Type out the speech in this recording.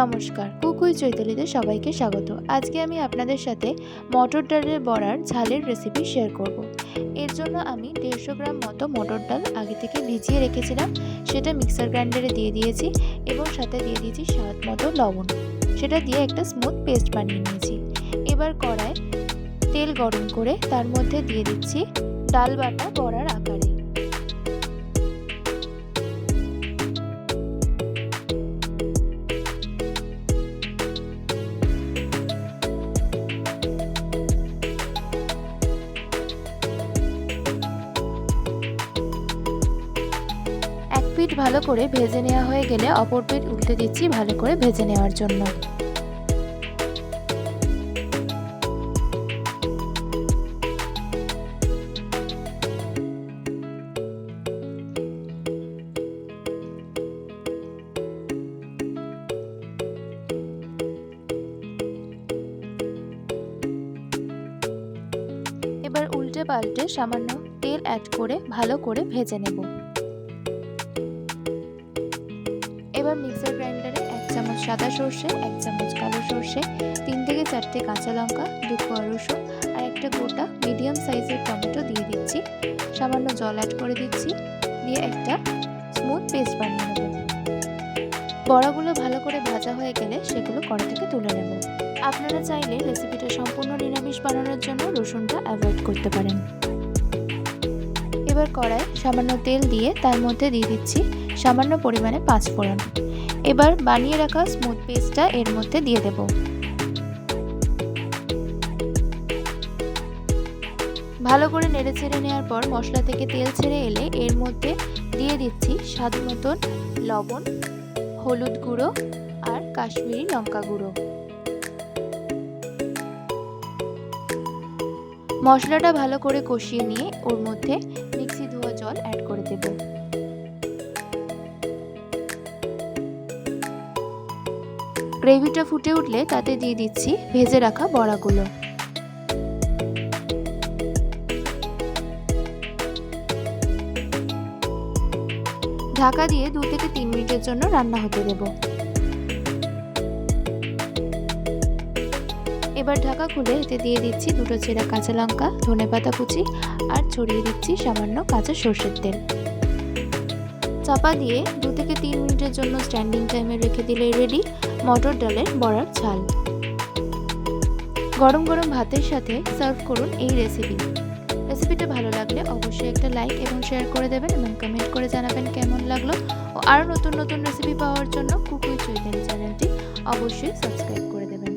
নমস্কার। কুকুই চৈতালিতে সবাইকে স্বাগত। আজকে আমি আপনাদের সাথে মটর ডালের বড়ার ঝালের রেসিপি শেয়ার করব। এর জন্য আমি দেড়শো গ্রাম মতো মটর ডাল আগে থেকে ভিজিয়ে রেখেছিলাম। সেটা মিক্সার গ্রাইন্ডারে দিয়ে দিয়েছি এবং সাথে দিয়ে দিয়েছি স্বাদ মতো লবণ। সেটা দিয়ে একটা স্মুথ পেস্ট বানিয়ে নিয়েছি। এবার কড়ায় তেল গরম করে তার মধ্যে দিয়ে দিচ্ছি ডাল বাটা বড়ার আকারে। পিঠ ভালো করে ভেজে নেওয়া হয়ে গেলে অপর পিঠ উল্টে দিচ্ছি ভালো করে ভেজে নেওয়ার জন্য। এবার উল্টে পাল্টে সামান্য তেল অ্যাড করে ভালো করে ভেজে নেব। এবার মিক্সার গ্রাইন্ডারে এক চামচ সাদা সর্ষে, এক চামচ কালো সর্ষে, তিন থেকে চারটে কাঁচা লঙ্কা, দু কোয়া রসুন আর একটা গোটা মিডিয়াম সাইজের টমেটো দিয়ে দিচ্ছি। সামান্য জল অ্যাড করে দিচ্ছি। দিয়ে একটা স্মুথ পেস্ট বানিয়ে নেব। বড়াগুলো ভালো করে ভাজা হয়ে গেলে সেগুলো কড়া থেকে তুলে নেব। আপনারা চাইলে রেসিপিটা সম্পূর্ণ নিরামিষ বানানোর জন্য রসুনটা অ্যাভয়েড করতে পারেন। এবার কড়ায় সামান্য তেল দিয়ে তার মধ্যে দিয়ে দিচ্ছি সামান্য পরিমাণে পাঁচ ফোড়ন। এবার বানিয়ে রাখা স্মুথ পেস্টটা এর মধ্যে দিয়ে দেব। ভালো করে নেড়ে ছেড়ে নেওয়ার পর মশলা থেকে তেল ছেড়ে এলে এর মধ্যে দিয়ে দিচ্ছি স্বাদ মতন লবণ, হলুদ গুঁড়ো আর কাশ্মীরি লঙ্কা গুঁড়ো। মশলাটা ভালো করে কষিয়ে নিয়ে ওর মধ্যে মিক্সি ধোয়া জল অ্যাড করে দেব। গ্রেভিটা ফুটে উঠলে তাতে দিয়ে দিচ্ছি ভেজে রাখা বড়াগুলো। ঢাকা দিয়ে দু থেকে তিন মিনিটের জন্য রান্না হতে দেব। এবার ঢাকা খুলে এতে দিয়ে দিচ্ছি দুটো ছেঁড়া কাঁচা লঙ্কা, ধনে পাতা কুচি আর ছড়িয়ে দিচ্ছি সামান্য কাঁচা সর্ষের তেল। চাপা দিয়ে দু থেকে তিন মিনিটের জন্য স্ট্যান্ডিং টাইমে রেখে দিলে রেডি মটর ডালের বড়ার ঝাল। গরম গরম ভাতের সাথে সার্ভ করুন এই রেসিপি রেসিপিটা ভালো লাগলে অবশ্যই একটা লাইক এবং শেয়ার করে দেবেন এবং কমেন্ট করে জানাবেন কেমন লাগল। ও আরও নতুন নতুন রেসিপি পাওয়ার জন্য কুকুই চৈতালি চ্যানেলটি অবশ্যই সাবস্ক্রাইব করে দেবেন।